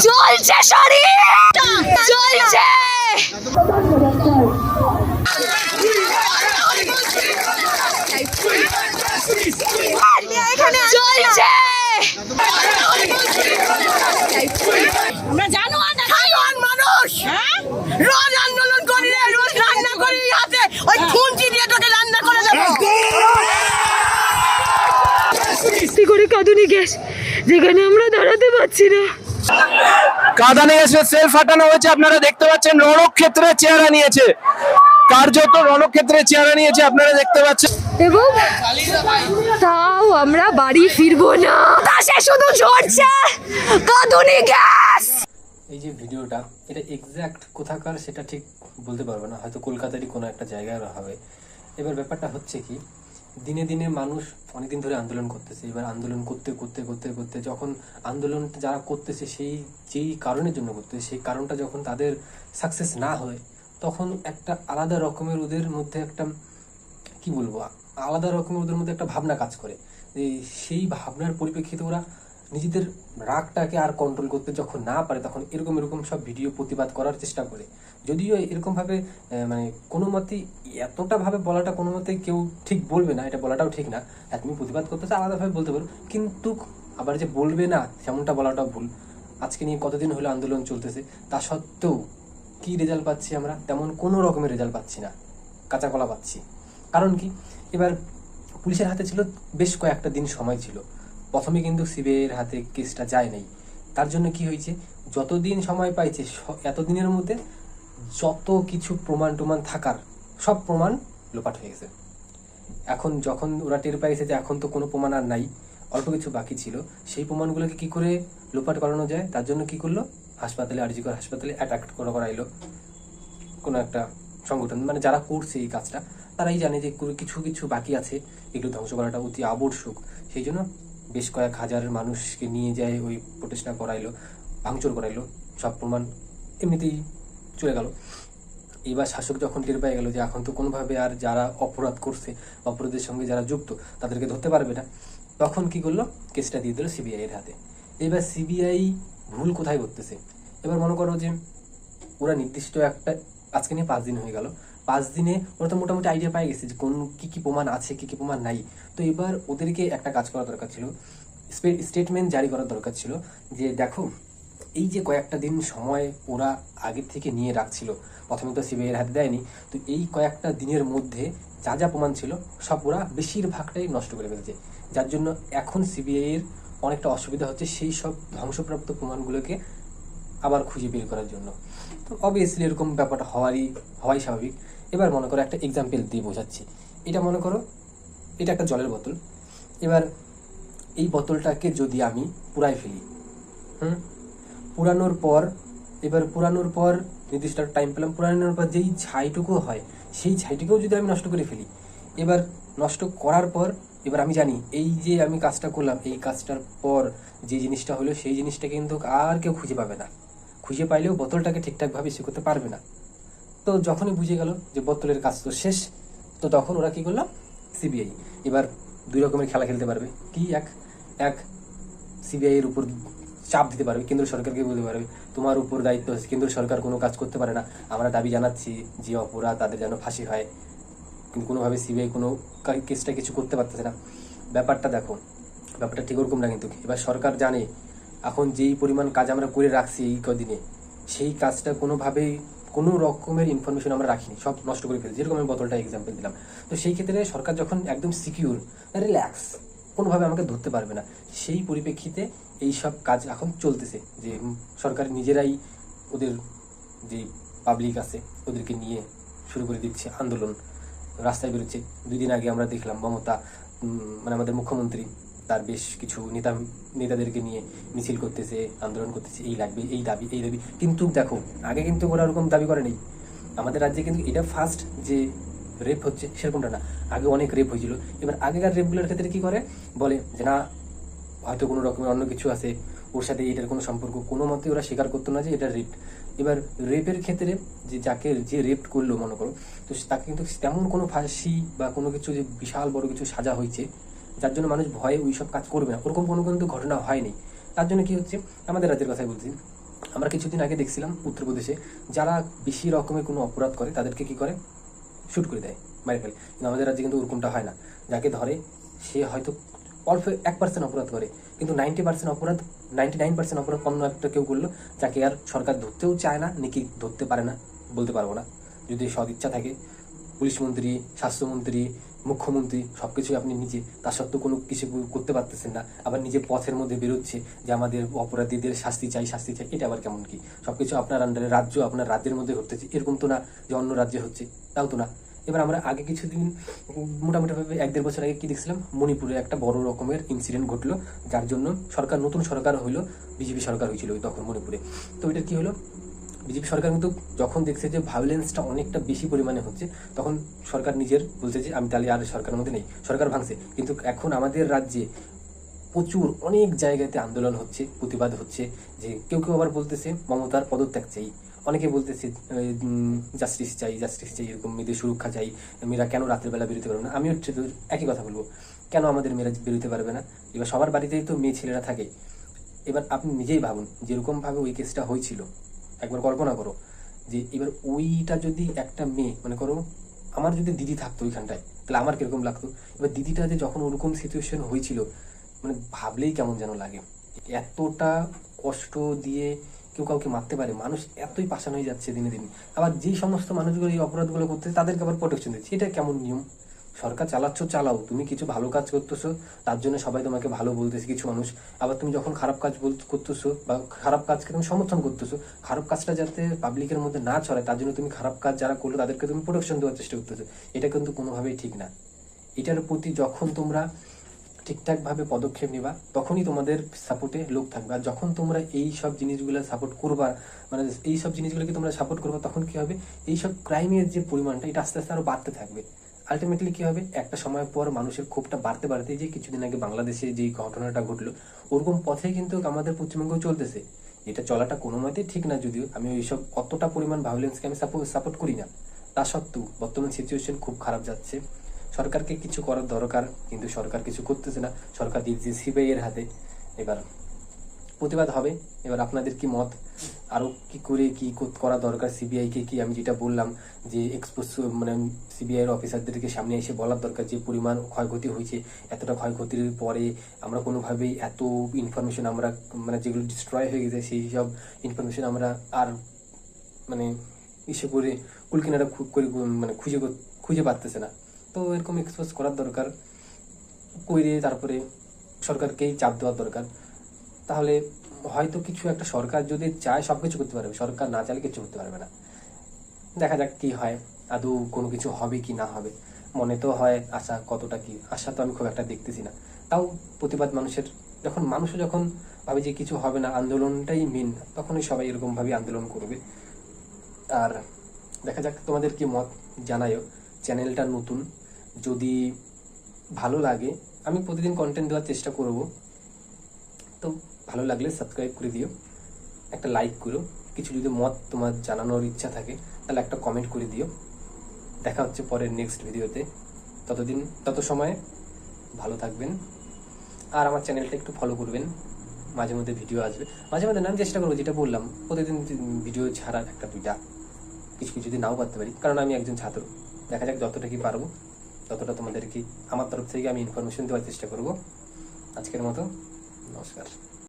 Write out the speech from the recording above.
চলছে শরীর! চলছে! চলছে! আমরা জানো মানুষ! রোজ আন্দোলন করি রে রোজ রান্না করি হাতে। ওই খুঁজি দিয়ে তোকে রান্না করে দেবো। ভর্তি করে কাঁদুনি গ্যাস? যেখানে আমরা দাঁড়াতে পারছি না। কাঁদানে এসে সেল ফাটানো হয়েছে আপনারা দেখতে পাচ্ছেন রণক্ষেত্রে চেহারা নিয়েছে। কার্যত রণক্ষেত্রে চেহারা নিয়েছে আপনারা দেখতে পাচ্ছেন। এবং তাও আমরা বাড়ি ফিরবো না। শুধু ঝরছে। কাঁদুনি গ্যাস। এই যে ভিডিওটা এটা এক্স্যাক্ট কোথাকার সেটা ঠিক বলতে পারব না হয়তো কলকাতারই কোনো একটা জায়গায় হবে। এবার ব্যাপারটা হচ্ছে কি দিনে দিনে মানুষ অনেকদিন ধরে আন্দোলন করতেছে। এবার আন্দোলন করতে করতে করতে করতে যখন আন্দোলন যারা করতেছে, সেই, যেই কারণের জন্য করতেছে, সেই কারণটা যখন তাদের সাকসেস না হয়, তখন একটা আলাদা রকমের ওদের মধ্যে একটা, কি বলব, আলাদা রকমের ওদের মধ্যে একটা ভাবনা কাজ করে। সেই ভাবনার পরিপ্রেক্ষিতে ওরা নিজেদের রাগটাকে আর কন্ট্রোল করতে যখন না পারে, তখন এরকম এরকম সব ভিডিও প্রতিবাদ করার চেষ্টা করে। যদিও এরকম ভাবে মানে কোনো মতেই এতটা ভাবে বলাটা কোনো মতেই কেউ ঠিক বলবে না, এটা বলাটাও ঠিক না। হ্যাঁ তুমি প্রতিবাদ করতে চাও আলাদাভাবে বলতে পারো। কিন্তু আবার যে বলবে না, সেমনটা বলাটাও ভুল। আজকে নিয়ে কতদিন হলো আন্দোলন চলতেছে, তা সত্ত্বেও কি রেজাল্ট পাচ্ছি আমরা? তেমন কোনো রকমের রেজাল্ট পাচ্ছি না। কাঁচা কলা পাচ্ছি। কারণ কি? এবার পুলিশের হাতে ছিল বেশ কয়েকটা দিন সময় ছিল। প্রথমে কিন্তু সিবিআইয়ের হাতে কেসটা যায় নাই। তার জন্য কি হয়েছে? যতদিন সময় পাইছে এতদিনের মধ্যে যত কিছু প্রমাণ টমাণ থাকার, সব প্রমাণ লোপাট হয়ে গেছে। এখন যখন ওরা টের পাইছে যে এখন তো কোনো প্রমাণ আর নাই, অল্প কিছু বাকি ছিল, সেই প্রমাণগুলোকে কি করে লোপাট করানো যায়? তার জন্য কি করল? হাসপাতালে আরজিকর হাসপাতালে অ্যাটাক করা করাইলো। কোনো একটা সংগঠন মানে যারা করছে এই কাজটা, তারাই জানে যে কিছু কিছু বাকি আছে। এগুলো ধ্বংস করাটা অতি আবশ্যক। সেই জন্য বেশ কয়েক হাজার মানুষকে নিয়ে যায়, ওই প্রতিষ্ঠা করাইলো, ভাঙচুর করাইলো, সব প্রমাণ এমনিতেই চলে গেল। এবার শাসক যখন টের পেয়ে গেল যে এখন তো কোনোভাবে আর যারা অপরাধ করছে, অপরাধের সঙ্গে যারা যুক্ত, তাদেরকে ধরতে পারবে না। তখন কি করল? কেসটা দিয়ে দিল সিবিআইয়ের হাতে। এবার সিবিআই ভুল কোথায় করতেছে? এবার মনে করো যে ওরা নির্দিষ্ট একটা, আজকে নিয়ে পাঁচ দিন হয়ে গেল পাঁচ দিনে ওরা তো মোটামুটি আইডিয়া পাই গেছে যে কোন কি কি প্রমাণ আছে, কি কি প্রমাণ নাই। তো এবার ওদেরকে একটা কাজ করা দরকার ছিল স্টেটমেন্ট জারি করার দরকার ছিল যে দেখো, এই যে কয়েকটা দিন সময় ওরা আগের থেকে নিয়ে রাখছিল, প্রথমে তো সিবিআই হাতে দেয়নি, তো এই কয়েকটা দিনের মধ্যে যা যা প্রমাণ ছিল সব ওরা বেশিরভাগটাই নষ্ট করে ফেলেছে। যার জন্য এখন সিবিআই এর অনেকটা অসুবিধা হচ্ছে, সেই সব ধ্বংসপ্রাপ্ত প্রমাণগুলোকে আবার খুঁজে বের করার জন্য। তো অবভিয়াসলি এরকম ব্যাপারটা হওয়ারই, হওয়াই স্বাভাবিক। এবার মনে করো একটা এক্সাম্পল দিয়ে বোঝাচ্ছি। এটা মনে করো, এটা একটা জলের বোতল। এবার এই বোতলটাকে যদি আমি পুরাই ফেলি, হুম? পুরানোর পর, এবার পুরানোর পর নির্দিষ্ট টাইম পেলাম পুরানোর পর যেই ছাইটুকু হয়, সেই ছাইটুকুও যদি আমি নষ্ট করে ফেলি, এবার নষ্ট করার পর, এবার আমি জানি এই যে আমি কাজটা করলাম, এই কাজটার পর যে জিনিসটা হলো, সেই জিনিসটা কিন্তু আর কেউ খুঁজে পাবে না। খুঁজে পাইলেও বোতলটাকে ঠিকঠাকভাবে সে করতে পারবে না। তো যখনই বুঝে গেল যে বোতলের কাজ তো শেষ, তো তখন ওরা কি করল? সিবিআই। এবার দুই রকমের খেলা খেলতে পারবে। কি এক? এক সিবিআই এর উপর চাপ দিতে পারবে, কেন্দ্র সরকারকে বলতে পারবে, তোমার উপর দায়িত্ব আছে, কেন্দ্র সরকার কোনো কাজ করতে পারে না। আমরা দাবি জানাচ্ছি যে অপরাধ তাদের যেন ফাঁসি হয়। কিন্তু কোনোভাবে সিবিআই কোনো কেসটা কিছু করতে পারতেছে না। ব্যাপারটা দেখো, ব্যাপারটা ঠিক ওরকম না কিন্তু। এবার সরকার জানে এখন যেই পরিমাণ কাজ আমরা করে রাখছি এই কদিনে, সেই কাজটা কোনোভাবেই, কোনো রকমের ইনফরমেশন আমরা রাখিনি, সব নষ্ট করে ফেলছি। যেরকম আমি বোতলটা এক্সাম্পল দিলাম। তো সেই ক্ষেত্রে সরকার যখন একদম সিকিউর রিল্যাক্স কোনোভাবে আমাকে ধরতে পারবে না, সেই পরিপ্রেক্ষিতে এই সব কাজ এখন চলতেছে যে সরকার নিজেরাই ওদের যে পাবলিক আছে, ওদেরকে নিয়ে শুরু করে দিচ্ছে আন্দোলন। রাস্তায় বেরোচ্ছে। দুই দিন আগে আমরা দেখলাম মমতা মানে আমাদের মুখ্যমন্ত্রী তার বেশ কিছু নেতা, নেতাদেরকে নিয়ে মিছিল করতেছে, আন্দোলন করতেছে, এই লাগবে, এই দাবি এই দাবি। কিন্তু দেখো, আগে কিন্তু ওরা ওরকম দাবি করে নেই। আমাদের রাজ্যে কিন্তু এটা ফার্স্ট যে রেপ হচ্ছে সেরকমটা না। আগে অনেক রেপ হয়েছিল। এবার আগেকার রেপগুলোর ক্ষেত্রে কি করে? বলে যে, না, হয়তো কোনো রকমের অন্য কিছু আছে। ওর সাথে এটার কোনো সম্পর্ক। কোনো মতে ওরা স্বীকার করতো না যে এটা রেপ এবার রেপের ক্ষেত্রে যে, যাকে যে রেপ করল, মনে করো, তো তাকে কিন্তু তেমন কোনো ফাঁসি বা কোনো কিছু যে বিশাল বড় কিছু সাজা হয়েছে যার জন্য মানুষ ভয়ে ওই সব কাজ করবে না। ওরকম কোনো কিন্তু ঘটনা হয়নি। তার জন্য কি হচ্ছে? আমাদের রাজ্যের কথাই বলছি। আমরা কিছুদিন আগে দেখছিলাম উত্তরপ্রদেশে যারা বেশি রকমের কোনো অপরাধ করে, তাদেরকে কি করে? শুট করে দেয়, মারি ফেলে। কিন্তু আমাদের রাজ্যে কিন্তু ওরকমটা হয় না। যাকে ধরে, সে হয়তো অল্প এক পার্সেন্ট অপরাধ করে, কিন্তু নাইনটি পার্সেন্ট অপরাধ নাইনটি নাইন পার্সেন্ট অপরাধ অন্য একটা কেউ করল, যাকে আর সরকার ধরতেও চায় না, নাকি ধরতে পারে না, বলতে পারব না। যদি সদ ইচ্ছা থাকে, পুলিশ মন্ত্রী স্বাস্থ্যমন্ত্রী মুখ্যমন্ত্রী সব কিছুই আপনি নিজে, তা সত্ত্বেও কোনো কিছু করতে পারতেছেন না। আবার নিজে পথের মধ্যে বেরোচ্ছে যে আমাদের অপরাধীদের শাস্তি চাই শাস্তি চাই, এটা আবার কেমন কি? সবকিছু আপনার আন্ডারে রাজ্য আপনার রাজ্যের মধ্যে ঘটতেছে। এরকম তো না যে অন্য রাজ্যে হচ্ছে, তাও তো না। এবার আমরা আগে কিছুদিন, মোটামুটিভাবে এক দেড় বছর আগে কি দেখছিলাম? মণিপুরে একটা বড় রকমের ইনসিডেন্ট ঘটলো, যার জন্য সরকার, নতুন সরকার হইল, বিজেপি সরকার হয়েছিল তখন মণিপুরে। তো এটা কি হলো? বিজেপি সরকার কিন্তু যখন দেখছে যে ভায়োলেন্সটা অনেকটা বেশি পরিমাণে হচ্ছে, তখন সরকার নিজের বলছে যে, আমি তাহলে আর সরকারের মধ্যে নেই। সরকার ভাঙছে। কিন্তু এখন আমাদের রাজ্যে প্রচুর অনেক জায়গাতে আন্দোলন হচ্ছে, প্রতিবাদ হচ্ছে, যে কেউ কেউ আবার বলতেছে, মমতার পদত্যাগ চাই। অনেকে বলতেছে জাস্টিস চাই জাস্টিস চাই, এরকম মেয়েদের সুরক্ষা চাই। মেয়েরা কেন রাতের বেলা বেরোতে পারবে না? আমিও একই কথা বলব। কেন আমাদের মেয়েরা বেরোতে পারবে না? এবার সবার বাড়িতেই তো মেয়ে ছেলেরা থাকে। এবার আপনি নিজেই ভাবুন যেরকম ভাবে ওই কেসটা হয়েছিল একবার কল্পনা করো যে এবার ওইটা যদি একটা মেয়ে, মনে করো আমার যদি দিদি থাকতো ওইখানটায়, তাহলে আমার কীরকম লাগতো? এবার দিদিটা যে যখন ওরকম সিচুয়েশন হয়েছিল মানে ভাবলেই কেমন যেন লাগে। এতটা কষ্ট দিয়ে কেউ কাউকে মারতে পারে, মানুষ এতই পাশান হয়ে যাচ্ছে দিনে দিনে। আবার যেই সমস্ত মানুষগুলো এই অপরাধগুলো করতেছে, তাদেরকে আবার প্রোটেকশন দিচ্ছে। এটা কেমন নিয়ম? সরকার চালাচ্ছ, চালাও। তুমি কিছু ভালো কাজ করতেছো, তার জন্য সবাই তোমাকে ভালো বলতেছে, কিছু মানুষ। আবার তুমি যখন খারাপ কাজ করতেছো বা খারাপ কাজকে তুমি সমর্থন করতেছো, খারাপ কাজটা যাতে পাবলিকের মধ্যে না ছড়ায়, তার জন্য তুমি খারাপ কাজ যারা করল, তাদেরকে তুমি প্রোটেকশন দেওয়ার চেষ্টা করতেছো। এটা কিন্তু কোনোভাবেই ঠিক না। এটার প্রতি যখন তোমরা ঠিকঠাকভাবে পদক্ষেপ নিবা, তখনই তোমাদের সাপোর্টে লোক থাকবে। আর যখন তোমরা এই সব জিনিসগুলো সাপোর্ট করবা মানে এই সব জিনিসগুলোকে তোমরা সাপোর্ট করবা, তখন কি হবে? এই সব ক্রাইমের যে পরিমাণটা, এটা আস্তে আস্তে আরও বাড়তে থাকবে। আলটিমেটলি কি হবে? একটা সময় পর মানুষের ক্ষোভটা বাড়তে বাড়তে যে কিছুদিন আগে বাংলাদেশে যে ঘটনাটা ঘটলো, ওরকম পথে কিন্তু আমাদের পশ্চিমবঙ্গেও চলতেছে। এটা চলাটা কোনো মতেই ঠিক না যদিও আমি ওইসব কতটা পরিমাণ ভায়োলেন্সকে আমি সাপোর্ট করি না। তা সত্ত্বেও বর্তমান সিচুয়েশন খুব খারাপ যাচ্ছে। সরকারকে কিছু করার দরকার, কিন্তু সরকার কিছু করতেছে না। সরকার দিচ্ছে সিবিআই এর হাতে। এবার প্রতিবাদ হবে। এবার আপনাদের কি মত? আরও কি করে, কি করা দরকার সিবিআই কে আমি যেটা বললাম যে এক্সপোজ মানে সিবিআই এর অফিসারদেরকে সামনে এসে বলার দরকার যে পরিমাণ ক্ষয়ক্ষতি হয়েছে, এতটা ক্ষয়ক্ষতির পরে আমরা কোনোভাবেই এত ইনফরমেশন আমরা মানে যেগুলো ডিস্ট্রয় হয়ে গেছে, সেই সব ইনফরমেশন আমরা আর মানে ইসে করে কুলকিনারা খু- করে মানে খুঁজে খুঁজে পাচ্ছে না। তো এরকম এক্সপোজ করার দরকার, কইরে তারপরে সরকারকেই চাপ দেওয়ার দরকার। তাহলে হয়তো কিছু একটা সরকার যদি চায়, সবকিছু করতে পারবে। সরকার না চাইলে কিছু করতে পারবে না। দেখা যাক কি হয়, আদৌ কোনো কিছু হবে কি না হবে। মনে তো হয় আশা কতটা কি, আশা তো আমি খুব একটা দেখতেছি না। তাও প্রতিবাদ মানুষের, যখন মানুষও যখন ভাবে যে কিছু হবে না, আন্দোলনটাই মেন তখনই সবাই এরকম ভাবে আন্দোলন করবে। আর দেখা যাক তোমাদের কি মত জানায়ও। চ্যানেলটা নতুন, যদি ভালো লাগে, আমি প্রতিদিন কন্টেন্ট দেওয়ার চেষ্টা করব। তো ভালো লাগলে সাবস্ক্রাইব করে দিও। একটা লাইক করো। কিছু যদি মত তোমার জানানোর ইচ্ছা থাকে, তাহলে একটা কমেন্ট করে দিও। দেখা হচ্ছে পরের নেক্সট ভিডিওতে ততদিন, তত সময়ে ভালো থাকবেন। আর আমার চ্যানেলটা একটু ফলো করবেন। মাঝে মধ্যে ভিডিও আসবে। মাঝে মধ্যে না, আমি চেষ্টা করব, যেটা বললাম, প্রতিদিন ভিডিও ছাড়ার একটা দুইটা। কিছু কিছু যদি নাও পারতে পারি, কারণ আমি একজন ছাত্র। দেখা যাক যতটা কি পারব, ততটা তোমাদেরকে, আমার তরফ থেকে আমি ইনফরমেশন দেওয়ার চেষ্টা করব। আজকের মতো, নমস্কার।